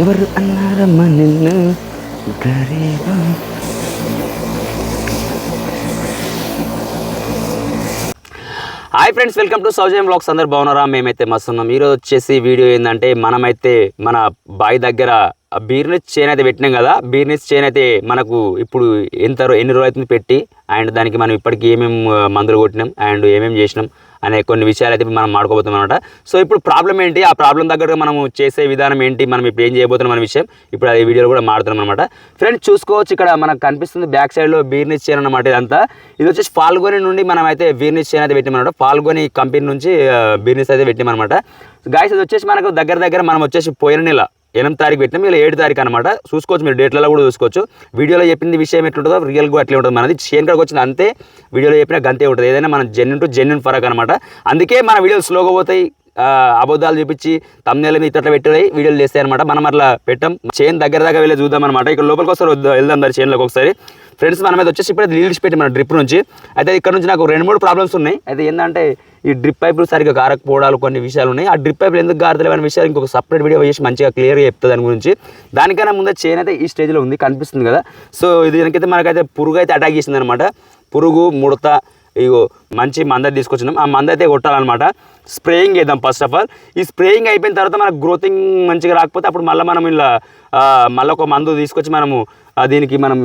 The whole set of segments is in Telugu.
ఎవరు అన్నారమ్మ నిన్ను? గరీబం hi friends welcome to సౌజయం blogs అందరు బాగున్నారా? మేమైతే మస్తున్నాం. ఈరోజు వచ్చేసి వీడియో ఏంటంటే మనమైతే మన బావి దగ్గర బీర్నెస్ చైన్ అయితే పెట్టినాం కదా బీర్నెస్ చైన్ అయితే మనకు ఇప్పుడు ఎంత ఎన్ని రోజులు అవుతుంది పెట్టి అండ్ దానికి మనం ఇప్పటికి ఏమేమి మందులు కొట్టినాం అండ్ ఏమేమి చేసినాం అనే కొన్ని విషయాలు అయితే మనం మాడుకోబోతున్నాం అనమాట సో ఇప్పుడు ప్రాబ్లం ఏంటి? ఆ ప్రాబ్లం దగ్గర మనం చేసే విధానం ఏంటి? మనం ఇప్పుడు ఏం చేయబోతున్నాం అనే విషయం ఇప్పుడు అది వీడియోలో కూడా మాడుతున్నాం అనమాట ఫ్రెండ్స్ చూసుకోవచ్చు ఇక్కడ మనకు కనిపిస్తుంది బ్యాక్ సైడ్లో బీర్నిస్ చైన్ అనమాట ఇదంతా. ఇది వచ్చేసి ఫాల్గోని నుండి మనం అయితే బీర్నిస్ చైన్ అయితే పెట్టామన్నమాట ఫాల్గోని కంపెనీ నుంచి బీర్నిస్ అయితే పెట్టామన్నమాట గాయస్ ఇది వచ్చేసి మనకు దగ్గర దగ్గర మనం వచ్చేసి పోయిన నెల ఎనిమిది తారీఖు పెట్టినాం ఇలా ఏడు తారీఖు అనమాట చూసుకోవచ్చు మీరు డేట్లలో కూడా చూసుకోవచ్చు. వీడియోలో చెప్పింది విషయం ఎట్లుంటుందో రియల్ అట్లే ఉంటుంది మనది. చేన్ కాడికి వచ్చింది అంతే వీడియోలో చెప్పిన గంతే ఉంటుంది. ఏదైనా మన జెన్యున్ టు జెన్యున్ ఫరక్ అనమాట అందుకే మన వీడియోలు స్లోగా పోతాయి అబద్ధాలు చూపించి తమ్నేల మీద ఇట్లా పెట్టి వీడియోలు చేస్తాయి అనమాట మనం అట్లా పెట్టాం. చైన్ దగ్గర దగ్గర వెళ్ళి చూద్దాం అనమాట ఇక్కడ లోపలికి ఒకసారి వెళ్దాం దాని చైన్లోకి ఒకసారి. ఫ్రెండ్స్ మన మీద వచ్చేసి ఇప్పుడే లీడ్స్ పెట్టి మన డ్రిప్ నుంచి. అయితే ఇక్కడ నుంచి నాకు రెండు మూడు ప్రాబ్లమ్స్ ఉన్నాయి. అయితే ఏంటంటే ఈ డ్రిప్ పైపులు సరిగ్గా కారకపోవడాలు కొన్ని విషయాలు ఉన్నాయి. ఆ డ్రిప్ పైపులు ఎందుకు గారతలేవు అనే విషయాలు ఇంకొక సపరేట్ వీడియో చేసి మంచిగా క్లియర్గా చెప్తుంది దాని గురించి. దానికైనా ముందే చైన్ అయితే ఈ స్టేజ్లో ఉంది కనిపిస్తుంది కదా. సో ఇది దీనికైతే మనకైతే పురుగు అయితే అటాక్ చేసింది అనమాట పురుగు ముడత ఇగో మంచి మంద తీసుకొచ్చినాం. ఆ మంద అయితే కొట్టాలన్నమాట. స్ప్రేయింగ్ చేద్దాం ఫస్ట్ ఆఫ్ ఆల్ ఈ స్ప్రేయింగ్ అయిపోయిన తర్వాత మనకు గ్రోతింగ్ మంచిగా రాకపోతే అప్పుడు మళ్ళీ మనం ఇలా మళ్ళీ ఒక మందు తీసుకొచ్చి మనము దీనికి మనం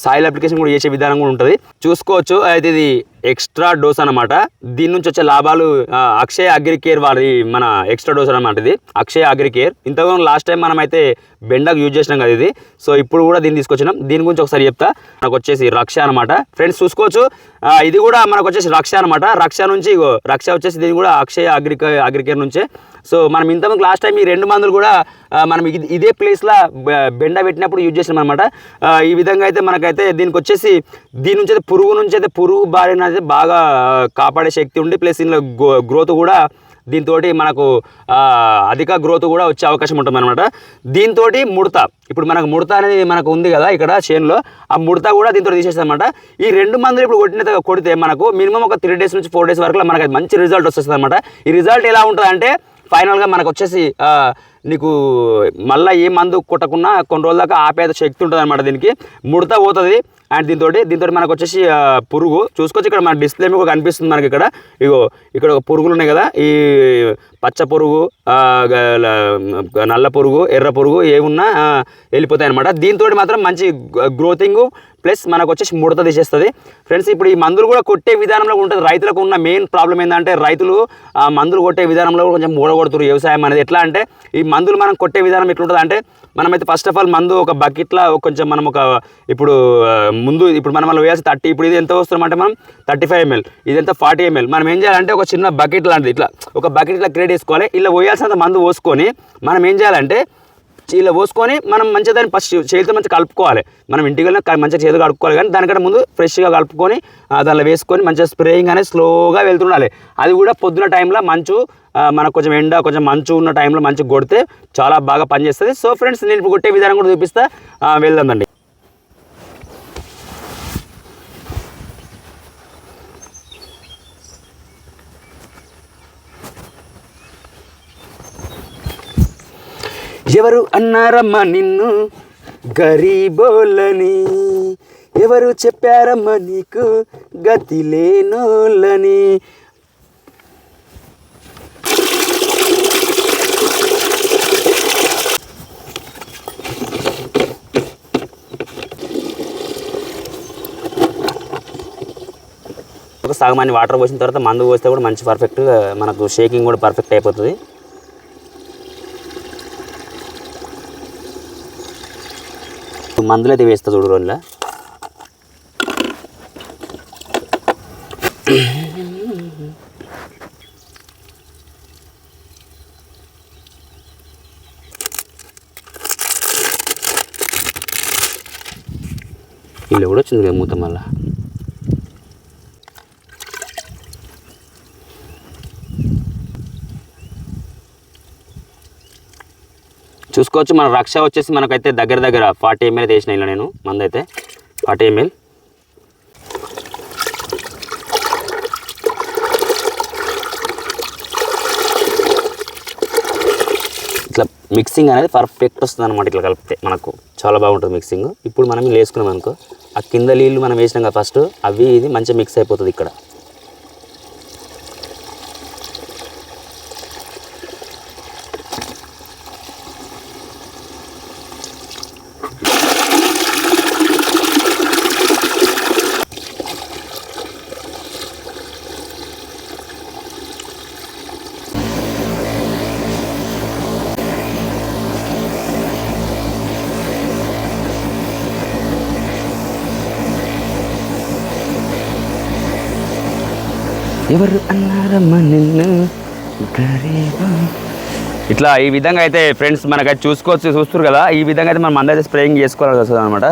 సాయిల్ అప్లికేషన్ కూడా చేసే విధానం కూడా ఉంటుంది. చూసుకోవచ్చు అయితే ఇది ఎక్స్ట్రా డోస్ అనమాట దీని నుంచి వచ్చే లాభాలు అక్షయ అగ్రికేర్ వారి మన ఎక్స్ట్రా డోస్ అనమాట ఇది. అక్షయ అగ్రికేర్ ఇంతకుముందు లాస్ట్ టైం మనం అయితే బెండకు యూజ్ చేసినాం కదా ఇది. సో ఇప్పుడు కూడా దీన్ని తీసుకొచ్చినాం. దీని గురించి ఒకసారి చెప్తా. మనకు వచ్చేసి రక్ష అనమాట ఫ్రెండ్స్ చూసుకోవచ్చు. ఇది కూడా మనకు వచ్చేసి రక్ష అనమాట రక్ష నుంచి రక్ష వచ్చేసి దీని కూడా అక్షయ అగ్రికే అగ్రికేర్ నుంచే. సో మనం ఇంతకుముందు లాస్ట్ టైం ఈ రెండు మందులు కూడా మనం ఇది- ఇదే ప్లేస్లో బెండ పెట్టినప్పుడు యూజ్ చేసినాం అనమాట ఈ విధంగా అయితే మనకైతే దీనికి వచ్చేసి దీని నుంచి అయితే పురుగు నుంచి అయితే పురుగు బారిన అయితే బాగా కాపాడే శక్తి ఉండి ప్లస్ దీనిలో గ్రోత్ కూడా దీంతో మనకు అధిక గ్రోత్ కూడా వచ్చే అవకాశం ఉంటుంది అనమాట దీంతో ముడత ఇప్పుడు మనకు ముడత అనేది మనకు ఉంది కదా ఇక్కడ చేనులో ఆ ముడత కూడా దీంతో తీసేస్తాం అనమాట ఈ రెండు మందులు ఇప్పుడు కొట్టిన కొడితే మనకు మినిమం ఒక త్రీ డేస్ నుంచి ఫోర్ డేస్ వరకు మనకు మంచి రిజల్ట్ వస్తుంది అనమాట ఈ రిజల్ట్ ఎలా ఉంటుంది అంటే ఫైనల్గా మనకు వచ్చేసి నీకు మళ్ళీ ఏ మందు కొట్టకున్నా కొన్ని రోజుల దాకా ఆపేద శక్తి ఉంటుంది అనమాట దీనికి. ముడత పోతుంది. అండ్ దీంతో దీంతో మనకు వచ్చేసి పురుగు. చూసుకోవచ్చు ఇక్కడ మన డిస్ప్లే మీకు కనిపిస్తుంది మనకి ఇక్కడ. ఇగో ఇక్కడ ఒక పురుగులు ఉన్నాయి కదా. ఈ పచ్చ పురుగు గ- నల్ల పురుగు ఎర్ర పురుగు ఏమున్నా వెళ్ళిపోతాయి అనమాట దీంతో మాత్రం మంచి గ్రోతింగ్ ప్లస్ మనకు వచ్చేసి ముడత తీసేస్తుంది. ఫ్రెండ్స్ ఇప్పుడు ఈ మందులు కూడా కొట్టే విధానంలో ఉంటుంది. రైతులకు ఉన్న మెయిన్ ప్రాబ్లం ఏంటంటే రైతులు మందులు కొట్టే విధానంలో కొంచెం మూడగొడుతున్నారు వ్యవసాయం అనేది. ఎట్లా అంటే ఈ మందులు మనం కొట్టే విధానం ఎట్లుంటుంది అంటే మనమైతే ఫస్ట్ ఆఫ్ ఆల్ మందు ఒక బకెట్లో కొంచెం మనం ఒక ఇప్పుడు ముందు ఇప్పుడు మనం అలా వేయాల్సి థర్టీ ఇప్పుడు ఇది ఎంత వస్తున్నామంటే మనం థర్టీ ఫైవ్ ఎంఎల్ ఇది ఎంత ఫార్టీ ఎంఎల్ మనం ఏం చేయాలంటే ఒక చిన్న బకెట్ లాంటిది ఇట్లా ఒక బకెట్ ఇట్లా క్రియేట్ చేసుకోవాలి. ఇలా పోయాల్సినంత మందు పోసుకొని మనం ఏం చేయాలంటే ఇలా పోసుకొని మనం మంచిగా దాన్ని ఫస్ట్ చేతితో మంచిగా కలుపుకోవాలి. మనం ఇంటికి వెళ్ళిన మంచిగా చేతితో కలుపుకోవాలి కానీ దానికంటే ముందు ఫ్రెష్గా కలుపుకొని దానిలో వేసుకొని మంచిగా స్ప్రేయింగ్ అనేది స్లోగా వెళ్తుండాలి. అది కూడా పొద్దున టైంలో మంచు మనకు కొంచెం ఎండ కొంచెం మంచు ఉన్న టైంలో మంచి కొడితే చాలా బాగా పనిచేస్తుంది. సో ఫ్రెండ్స్ నేను ఇప్పుడు కొట్టే విధానం కూడా చూపిస్తా. ఆ, ఎవరు అన్నారమ్మా నిన్ను? గరీబోలని ఎవరు చెప్పారమ్మా నీకు? గతి లేనోళ్ళని. ఒక సగమాన్ని వాటర్ పోసిన తర్వాత మందు పోస్తే కూడా మంచి పర్ఫెక్ట్గా మనకు షేకింగ్ కూడా పర్ఫెక్ట్ అయిపోతుంది. మందులు అయితే వేస్తా చూడు రోజుల వీళ్ళు కూడా వచ్చింది కదా మూత మళ్ళా. చూసుకోవచ్చు. మన రక్ష వచ్చేసి మనకైతే దగ్గర దగ్గర ఫార్టీ ఎంఎల్ వేసిన ఇలా నేను మందైతే. Forty ML. ఇట్లా మిక్సింగ్ అనేది పర్ఫెక్ట్ వస్తుంది అనమాట ఇట్లా కలిపితే మనకు. చాలా బాగుంటుంది మిక్సింగ్ ఇప్పుడు మనం వేసుకున్నాం అనుకో ఆ కింద నీళ్ళు మనం వేసినాం కదా ఫస్ట్ అవి ఇది మంచిగా మిక్స్ అయిపోతుంది ఇక్కడ. ఎవరు నిన్ను? ఇట్లా ఈ విధంగా అయితే ఫ్రెండ్స్ మనకైతే చూసుకోవచ్చు చూస్తారు కదా? ఈ విధంగా అయితే మనం అందరైతే స్ప్రేయింగ్ చేసుకోవాల్సి వస్తుంది అనమాట